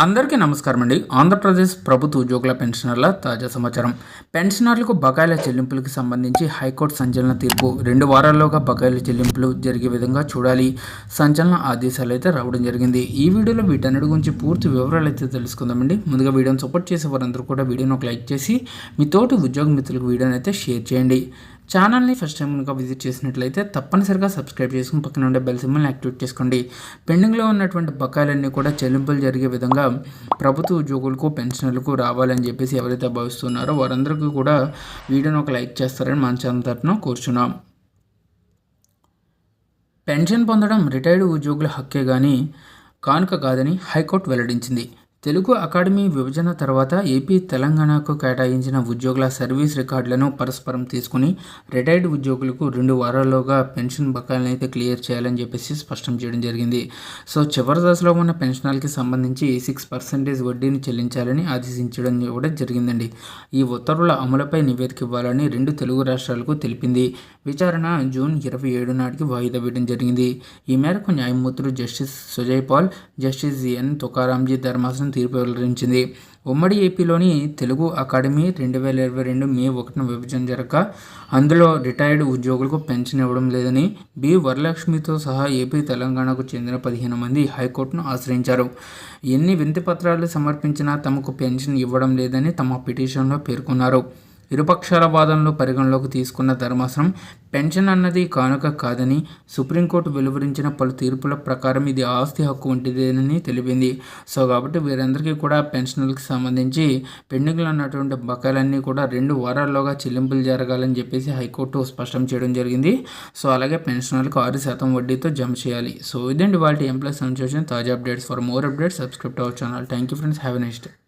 అందరికీ నమస్కారం అండి. ఆంధ్రప్రదేశ్ ప్రభుత్వ ఉద్యోగుల పెన్షనర్ల తాజా సమాచారం. పెన్షనర్లకు బకాయిల చెల్లింపులకు సంబంధించి హైకోర్టు సంచలన తీర్పు. రెండు వారాల్లోగా బకాయిల చెల్లింపులు జరిగే విధంగా చూడాలి. సంచలన ఆదేశాలు అయితే రావడం జరిగింది. ఈ వీడియోలో వీటన్నిటి గురించి పూర్తి వివరాలు అయితే తెలుసుకుందామండి ముందుగా వీడియోని సపోర్ట్ చేసే వారందరూ కూడా వీడియోని ఒక లైక్ చేసి మీ తోటి ఉద్యోగ మిత్రులకు వీడియోని అయితే షేర్ చేయండి. ఛానల్ని ఫస్ట్ టైం కనుక విజిట్ చేసినట్లయితే తప్పనిసరిగా సబ్స్క్రైబ్ చేసుకుని పక్కన ఉండే బెల్ సింబల్ని యాక్టివేట్ చేసుకోండి. పెండింగ్లో ఉన్నటువంటి బకాయిలన్నీ కూడా చెల్లింపులు జరిగే విధంగా ప్రభుత్వ ఉద్యోగులకు పెన్షనర్లకు రావాలని చెప్పేసి ఎవరైతే భావిస్తున్నారో వారందరికీ కూడా వీడియోని ఒక లైక్ చేస్తారని మన ఛానల్ తరఫున కూర్చున్నాం. పెన్షన్ పొందడం రిటైర్డ్ ఉద్యోగుల హక్కే కానీ కానుక కాదని హైకోర్టు వెల్లడించింది. తెలుగు అకాడమీ విభజన తర్వాత ఏపీ తెలంగాణకు కేటాయించిన ఉద్యోగుల సర్వీస్ రికార్డులను పరస్పరం తీసుకుని రిటైర్డ్ ఉద్యోగులకు రెండు వారాల్లోగా పెన్షన్ బకాయిలను అయితే క్లియర్ చేయాలని చెప్పేసి స్పష్టం చేయడం జరిగింది. సో చివరి దశలో ఉన్న పెన్షనర్కి సంబంధించి సిక్స్ పర్సెంటేజ్ వడ్డీని చెల్లించాలని ఆదేశించడం కూడా జరిగిందండి. ఈ ఉత్తర్వుల అమలుపై నివేదిక ఇవ్వాలని రెండు తెలుగు రాష్ట్రాలకు తెలిపింది. విచారణ జూన్ ఇరవై ఏడు నాటికి వాయిదా వేయడం జరిగింది. ఈ మేరకు న్యాయమూర్తులు justice Sujoy Paul justice N. Tukaramji ధర్మాసనం తీర్పు వెల్లడించింది. ఉమ్మడి ఏపీలోని తెలుగు అకాడమీ రెండు వేల ఇరవై రెండు మే ఒకటిన విభజన జరగక అందులో రిటైర్డ్ ఉద్యోగులకు పెన్షన్ ఇవ్వడం లేదని బి. వరలక్ష్మితో సహా ఏపీ తెలంగాణకు చెందిన పదిహేను మంది హైకోర్టును ఆశ్రయించారు. ఎన్ని వినతి పత్రాలు సమర్పించినా తమకు పెన్షన్ ఇవ్వడం లేదని తమ పిటిషన్లో పేర్కొన్నారు. ఇరుపక్షాల వాదనలు పరిగణలోకి తీసుకున్న ధర్మాసనం పెన్షన్ అన్నది కానుక కాదని సుప్రీంకోర్టు వెలువరించిన పలు తీర్పుల ప్రకారం ఇది ఆస్తి హక్కు వంటిదేనని తెలిపింది. సో కాబట్టి వీరందరికీ కూడా పెన్షన్లకు సంబంధించి పెండింగ్లో ఉన్నటువంటి బకాయిలన్నీ కూడా రెండు వారాల్లోగా చెల్లింపులు జరగాలని చెప్పేసి హైకోర్టు స్పష్టం చేయడం జరిగింది. సో అలాగే పెన్షనర్లకు ఆరు శాతం వడ్డీతో జమ చేయాలి. సో ఇదండి వాళ్ళ ఎంప్లాయ్ సంబంధించిన తాజా updates. For more updates subscribe our channel. Thank you friends. Have next